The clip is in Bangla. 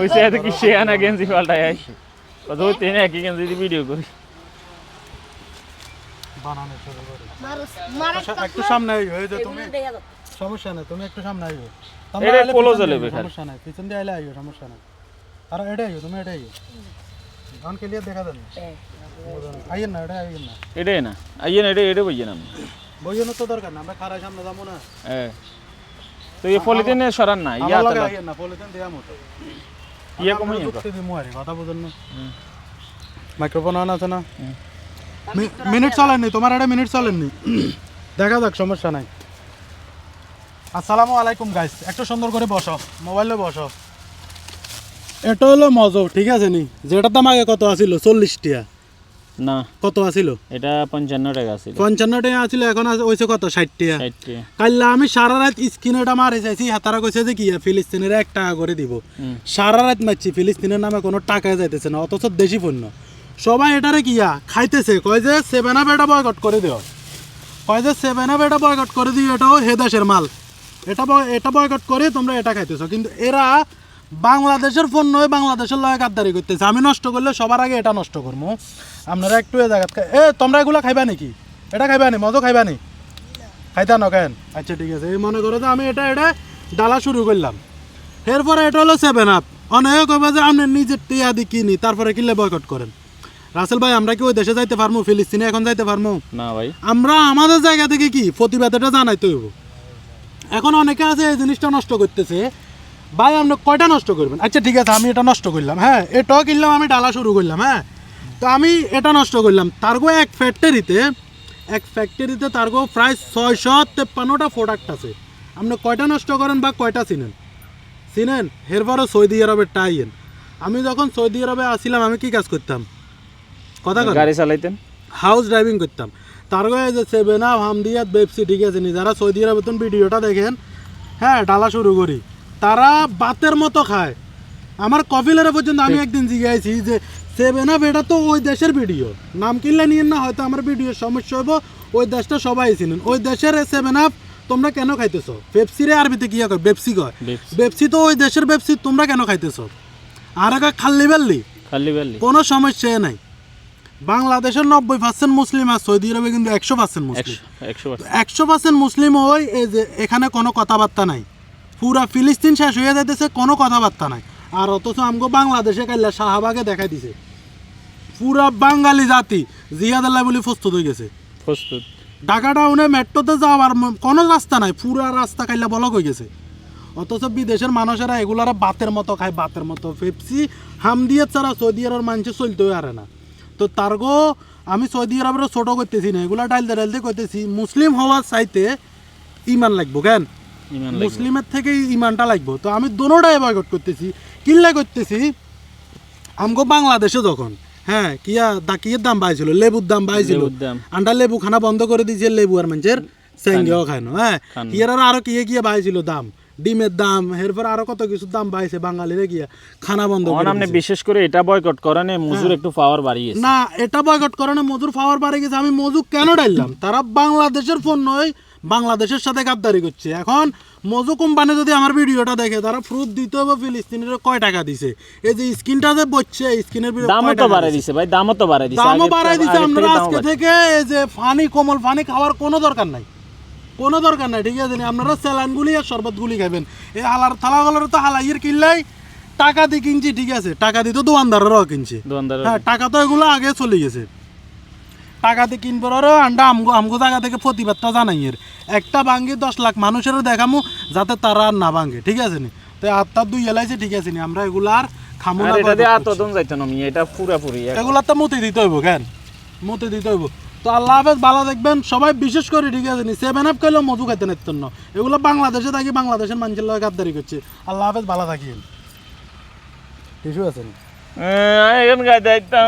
ওই সে এত কি সে আনা গেঞ্জি পাল্টাই আসে কত তিন একই গেঞ্জি দিয়ে ভিডিও করি। বানানো শুরু করে। আচ্ছা, একটু সামনে আইও এই যে তুমি সমস্যা নাই তুমি একটু সামনে তোমরা এটা পোলো খালি। সমস্যা নাই পিছন দিয়ে আইলে আইও সমস্যা নাই। আর এটা আইও তুমি এটা আইও গান ক্লিয়ার দেখা দেন আইয়েন না এটা আইয়েন না। এটাই না আইয়েন এটা এটা বইয়েন আমি। বইয়ের তো দরকার না আমরা খারাই সামনে যাব না। হ্যাঁ তো এই পলিথিনে সরান না ইয়া তো না পলিথিন দেয়া মতো। ইয়া কমাই যুক্তি দিমু আরে কথা বুঝেন না। মাইক্রোফোন অন আছে না? মিনিট চলেননি তোমার একটা মিনিট চলেননি। দেখা যাক সমস্যা নাই। আসসালামু আলাইকুম গাইস একটু সুন্দর করে বসো মোবাইলে বসো। এটা হলো মজো ঠিক আছে নি? যেটার দাম আগে কত আছিল? চল্লিশ টিয়া। না। কত আছিল? এটা পঞ্চান্ন টাকা ছিল পঞ্চান্ন টাকা আছিল এখন আছে- কত? ষাট টাকা। কাল্লা আমি সারা রাত স্ক্রিনেটা মারি চাইছি হাতারা কইছে যে কি ফিলিস্তিনের এক টাকা করে দিব। সারা রাত মারছি ফিলিস্তিনের নামে কোনো টাকা যাইতেছে না অথচ দেশি পণ্য। সবাই এটারে কিয়া খাইতেছে কয় যে সেভেন আপ এটা বয়কট করে দিও কয় যে সেভেন আপ এটা বয়কট করে দিও এটাও হে দেশের মাল। এটা এটা বয়কট করে তোমরা এটা খাইতেছো। কিন্তু এরা বাংলাদেশের পণ্য হয়ে বাংলাদেশের লয় গাদ্দারি করতেছে। আমি নষ্ট করলে সবার আগে এটা নষ্ট করব আপনারা একটু এ জায়গা এ তোমরা এগুলো খাইবা নাকি? এটা খাইবা নি? মজো খাইবা নি? খাইতা ন কেন? আচ্ছা ঠিক আছে। এই মনে করো যে আমি এটা এটা ডালা শুরু করলাম। এরপরে এটা হলো সেভেন আপ অনেক হবে যে আপনি নিজের টিয়া দি কিনি তারপরে কিনলে বয়কট করেন। রাসেল ভাই আমরা কি ওই দেশে যাইতে পারব ফিলিস্তিনে এখন যাইতে পারব না ভাই। আমরা আমাদের জায়গা থেকে কি? প্রতিবাদটা জানাইতে হইব। এখন অনেকে আছে এই জিনিসটা নষ্ট করতেছে। ভাই আপনি কয়টা নষ্ট করবেন? আচ্ছা ঠিক আছে আমি এটা নষ্ট করলাম হ্যাঁ? এটাও কিনলাম আমি ডালা শুরু করলাম হ্যাঁ? তো আমি এটা নষ্ট করলাম। তারগো এক ফ্যাক্টরিতে এক ফ্যাক্টরিতে তারগো প্রায় ছয়শো তেপ্পান্নটা প্রোডাক্ট আছে। আপনি কয়টা নষ্ট করেন বা কয়টা চিনেন? চিনেন? এরপরও সৌদি আরবের টাইয়েন আমি যখন সৌদি আরবে আসছিলাম আমি কি কাজ করতাম? কথা গাড়ি চালাইতেন? হাউস ড্রাইভিং করতাম। তার গায়ে যে সেভেন আপ হামদিয়াত বেপসি ঠিক আছে নি যারা সৌদি আরবের ভিডিওটা দেখেন হ্যাঁ ডালা শুরু করি। তারা বাতের মতো খায়। আমার কফিলের পর্যন্ত আমি একদিন জিজ্ঞাসি যে সেভেন আপ এটা তো ওই দেশের ভিডিও। নাম কিনলে নিয়ে না হয়তো আমার ভিডিওর সমস্যা হব ওই দেশটা সবাই চিনেন। ওই দেশের সেভেন আপ তোমরা কেন খাইতেছো? পেপসিরে আরবিতে কি কয় বেপসি কয়। বেপসি তো ওই দেশের বেপসি তোমরা কেন খাইতেছো? আর আগে খাল্লি বেল্লি? খালি বেলি কোনো সমস্যা নাই। বাংলাদেশের নব্বই পার্সেন্ট মুসলিম আর সৌদি আরবে কিন্তু একশো পার্সেন্ট মুসলিম। একশো পার্সেন্ট মুসলিম ওই এই যে এখানে কোনো কথাবার্তা নাই। পুরা ফিলিস্তিন শেষ হয়ে যাইতেছে কোনো কথাবার্তা নাই। আর অথচ আমগো বাংলাদেশে কাইলা শাহবাগে দেখাই দিছে। পুরা বাঙালি জাতি জিয়াদ আল্লাহ বলে প্রস্তুত হয়ে গেছে। প্রস্তুত। ঢাকা টাউনে মেট্রোতে যাওয়ার কোনো রাস্তা নাই পুরা রাস্তা কাইলা বলক হয়ে গেছে। অথচ বিদেশের মানুষেরা এগুলারা বাতের মতো খায় বাতের মতো ফেপসি হাম দিয়ে ছাড়া সৌদি আরবের মানুষের চলতেও আরে না। তো তারগো আমি সৌদি আরবের ছোট করতেছি না এগুলা ডাইলতে ডাইলতে করতেছি মুসলিম হওয়ার চাইতে ইমান লাগবো কেন? মুসলিমের থেকে ইমানটা লাগবো। তো আমি দোনোটাই বয়কট করতেছি। কিল্লা করতেছি? আমগো বাংলাদেশে যখন হ্যাঁ কিয়া দাকিয়ের দাম পাইছিল লেবুর দাম দাম। আন্ডা লেবু খানা বন্ধ করে দিয়েছে লেবু আর মানুষের স্যাঙ্গেও খায় না হ্যাঁ। খানো। ইয়ার আর আরও কিয়ে কিয়ে পাইছিল দাম? ডিমের দাম এরপর আরও কত কিছু দাম পাইছে বাঙালিরে গিয়া খানা বন্ধ করে আপনি বিশেষ করে এটা বয়কট করেন মজুর একটু পাওয়ার বাড়িয়েছে না এটা বয়কট করে না মজুর পাওয়ার পারে গেছে। আমি মজুর কেন ডাইলাম? তারা বাংলাদেশের ফোন নয় বাংলাদেশের সাথে গাদ্দারি করছে। এখন মজু কোম্পানি যদি আমার ভিডিওটা দেখে তারা ফ্রুট দিতে হবে ফিলিস্তিনের কয় টাকা দিছে? এই যে স্ক্রিনটা যে বসছে স্ক্রিনের দামও তো বাড়াই দিছে? ভাই দামও তো বাড়াই দিছে। দামও বাড়াই দিছে আপনারা আজকে থেকে এই যে পানি কোমল পানি খাওয়ার কোনো দরকার নাই। কোনো দরকার নাই ঠিক আছে? আপনারা স্যালাইনগুলি আর শরবতগুলি খাবেন। এই হালার থালাগুলোর তো হালাইয়ের কিনলেই টাকা দিয়ে কিনছি ঠিক আছে? টাকা দিয়ে তো দোকানদারেরও কিনছে। হ্যাঁ টাকা তো এগুলো আগে চলে গেছে। টাকাতে কিনবার আরও আন্ডা আমগো আমগো জায়গা থেকে প্রতিবাদটা জানাই এর একটা ভাঙ্গি দশ লাখ মানুষেরও দেখামু যাতে তারা আর না ভাঙ্গে ঠিক আছে নি? তো আত্মার দুই এলাইছে ঠিক আছে নি? আমরা এগুলো আর খামু না এটা দিয়ে boycott যাইতো না এটা পুরাপুরি এগুলা তো মতে দিতে হইব কেন? মতে দিতে হইব। তো আল্লাহ হাফেজ ভালো দেখবেন সবাই বিশেষ করে ঠিক আছে নি? সেভেন আপ খাইলেও মজু খাইতে নিতেন না এগুলো বাংলাদেশে থাকি বাংলাদেশের মানুষের লগে গাদ্দারি করছে। আল্লাহ হাফেজ ভালো থাকিয়েন। এখন গায়ে দায়িত্ব।